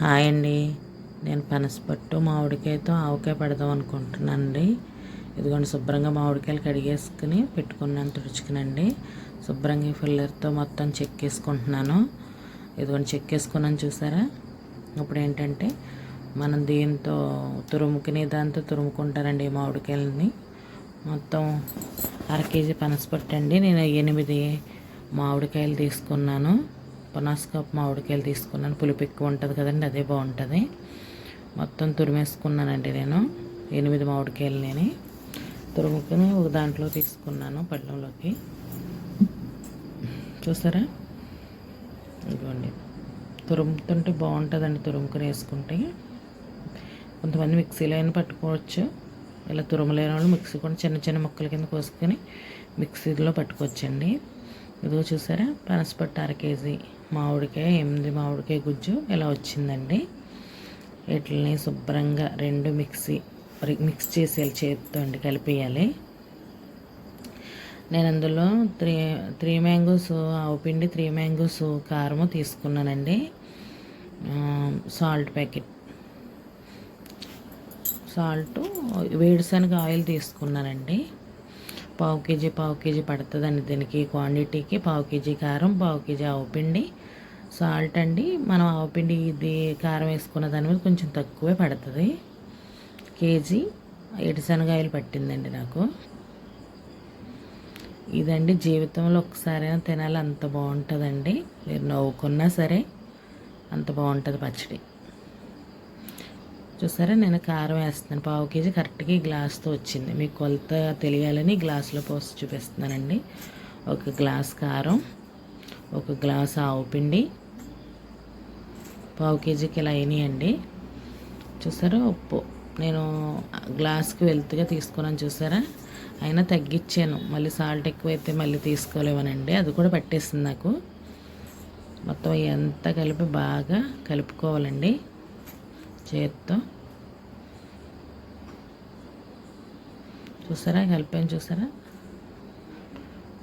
Hi అండి. నేను పనసపట్టు మామిడికాయతో ఆవకాయ పెడదాం అనుకుంటున్నానండి. ఇదిగోండి శుభ్రంగా మామిడికాయలు కడిగేసుకుని పెట్టుకున్నాను తుడుచుకునండి. శుభ్రంగా ఫిల్లర్తో మొత్తం చెక్కేసుకుంటున్నాను ఇదిగోండి చెక్కేసుకున్నాను చూసారా? ఇప్పుడు ఏంటంటే మనం దీంతో తురుముకునే దాంతో తురుముకుంటారండి మామిడికాయలని. మొత్తం అర కేజీ పనసపట్టు అండి నేను ఎనిమిది మామిడికాయలు తీసుకున్నాను. పనస్కప్ మామిడికాయలు తీసుకున్నాను. పులుపు ఎక్కువ ఉంటుంది కదండి అదే బాగుంటుంది. మొత్తం తురిమేసుకున్నానండి నేను. ఎనిమిది మామిడికాయలు నేను. తురుముకుని ఒక దాంట్లో తీసుకున్నాను పళ్ళంలోకి. చూసారా? ఇదిగోండి. తురుముతుంటే బాగుంటుందండి తురుముకుని వేసుకుంటే. కొంతమంది మిక్సీలో అయినా పట్టుకోవచ్చు. ఇలా తురుమలేని వాళ్ళు మిక్సీ కూడా చిన్న చిన్న ముక్కల కింద కోసుకొని మిక్సీలో పట్టుకోవచ్చండి. ఇదో చూసారా? పనసపట్టు అర కేజీ మామిడికాయ ఎనిమిది మామిడికాయ గుజ్జు ఇలా వచ్చిందండి. వీటిని శుభ్రంగా రెండు మిక్సీ మిక్స్ చేసి చేతితో అండి కలిపేయాలి. నేను అందులో త్రీ త్రీ మ్యాంగోస్ ఆవు పిండి త్రీ మ్యాంగోస్ కారము తీసుకున్నానండి. Salt packet. సాల్ట్ వేడిశనగ ఆయిల్ తీసుకున్నానండి. పావు కేజీ పావు కేజీ పడుతుందండి దీనికి క్వాంటిటీకి పావు కేజీ కారం పావు కేజీ ఆవుపిండి సాల్ట్ అండి. మనం ఆవుపిండి ఇది కారం వేసుకున్న దాని మీద కొంచెం తక్కువే పడుతుంది. కేజీ ఎడిశనగాయలు పట్టిందండి నాకు. ఇదండి జీవితంలో ఒకసారైనా తినాలి అంత బాగుంటుందండి. మీరు నవ్వుకున్నా సరే అంత బాగుంటుంది పచ్చడి. చూసారా? నేను కారం వేస్తున్నాను. పావు కేజీ కరెక్ట్గా ఈ గ్లాస్తో వచ్చింది. మీకు కొలత తెలియాలని గ్లాసులో పోసి చూపిస్తున్నానండి. ఒక గ్లాస్ కారం ఒక గ్లాస్ ఆవు పిండి పావు కేజీకి ఇలా అయినాయండి చూసారా? ఉప్పు. నేను గ్లాస్కి వెళ్తుగా తీసుకున్నాను చూసారా? అయినా తగ్గించాను. మళ్ళీ సాల్ట్ ఎక్కువైతే మళ్ళీ తీసుకోలేమనండి. అది కూడా పట్టేసింది నాకు. మొత్తం ఎంత కలిపి బాగా కలుపుకోవాలండి. చేత్తో. చూసారా కలిపాను చూసారా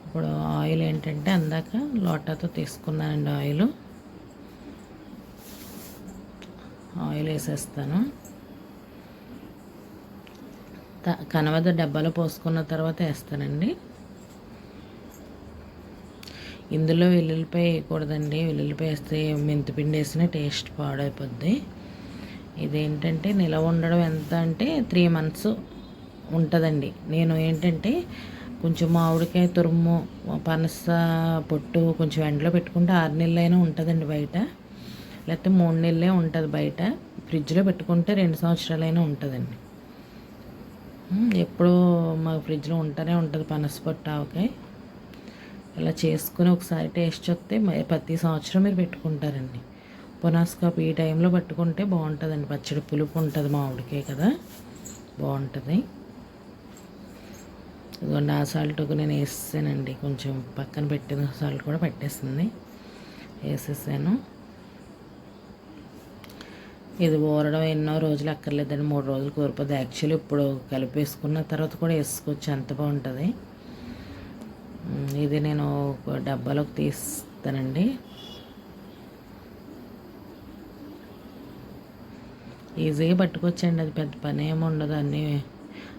ఇప్పుడు ఆయిల్ ఏంటంటే అందాక లోటాతో తీసుకున్నానండి ఆయిల్. ఆయిల్ వేసేస్తాను. కనవద డబ్బాలో పోసుకున్న తర్వాత వేస్తానండి. ఇందులో వెల్లుల్లిపాయ వేయకూడదండి. వెల్లుల్లిపాయ వేస్తే మెంతిపిండి వేసిన టేస్ట్ పాడైపోద్ది. ఇదేంటంటే నిలవ ఉండడం ఎంత అంటే త్రీ మంత్స్ ఉంటుందండి. నేను ఏంటంటే కొంచెం మామిడికాయ తురుము పనస పొట్టు కొంచెం ఎండలో పెట్టుకుంటే ఆరు నెలలైనా ఉంటుందండి బయట. లేకపోతే మూడు నెలలే ఉంటుంది బయట. ఫ్రిడ్జ్లో పెట్టుకుంటే రెండు సంవత్సరాలైనా ఉంటుందండి. ఎప్పుడూ మా ఫ్రిడ్జ్లో ఉంటూనే ఉంటుంది పనస పొట్టు ఆవకాయ. ఇలా చేసుకుని ఒకసారి టేస్ట్ వస్తే ప్రతి సంవత్సరం మీరు పెట్టుకుంటారండి. పునాస్కాప్ ఈ టైంలో పట్టుకుంటే బాగుంటుందండి. పచ్చడి పులుపు ఉంటుంది మామిడికే కదా. బాగుంటుంది. ఇదిగోండి ఆ సాల్ట్ నేను వేసేసానండి. కొంచెం పక్కన పెట్టిన సాల్ట్ కూడా పెట్టేసింది. వేసేసాను. ఇది ఊరడం ఎన్నో రోజులు అక్కర్లేదండి. మూడు రోజులు కోరిపోతుంది యాక్చువల్లీ ఇప్పుడు కలిపేసుకున్న తర్వాత కూడా వేసుకోవచ్చు. అంత బాగుంటుంది. ఇది నేను ఒక డబ్బాలోకి తీస్తానండి. ఈజీగా పట్టుకొచ్చండి అది పెద్ద పని ఏమి ఉండదు. అన్నీ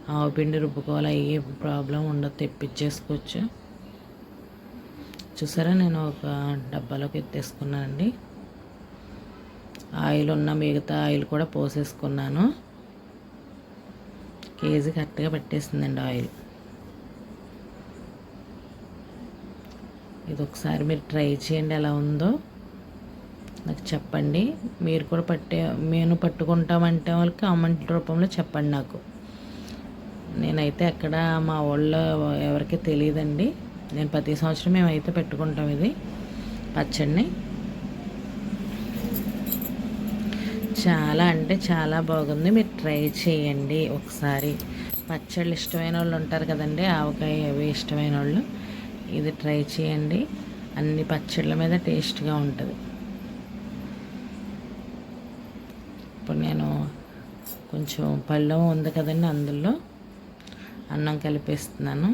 ఆవు పిండి రుబ్బుకోవాలి. అయ్యే ప్రాబ్లం ఉండదు. తెప్పించేసుకోవచ్చు. చూసారా? నేను ఒక డబ్బాలోకి ఎత్తేసుకున్నానండి. ఆయిల్ ఉన్న మిగతా ఆయిల్ కూడా పోసేసుకున్నాను. కేజీ కరెక్ట్గా పట్టేసిందండి ఆయిల్. ఇది ఒకసారి మీరు ట్రై చేయండి. ఎలా ఉందో. నాకు చెప్పండి. మీరు కూడా పట్టే మేము పట్టుకుంటామంటే వాళ్ళకి కామెంట్ రూపంలో చెప్పండి నాకు. నేనైతే ఎక్కడ మా ఊళ్ళో ఎవరికి తెలియదండి. నేను ప్రతి సంవత్సరం మేమైతే పెట్టుకుంటాం ఇది. పచ్చడిని. చాలా అంటే చాలా బాగుంది. మీరు ట్రై చేయండి ఒకసారి. పచ్చళ్ళు ఇష్టమైన వాళ్ళు ఉంటారు కదండి ఆవకాయ అవి ఇష్టమైన వాళ్ళు. ఇది ట్రై చేయండి. అన్ని పచ్చళ్ళ మీద టేస్ట్గా ఉంటుంది ఇప్పుడు నేను కొంచెం పళ్ళం ఉంది కదండి అందులో అన్నం కలిపేస్తున్నాను.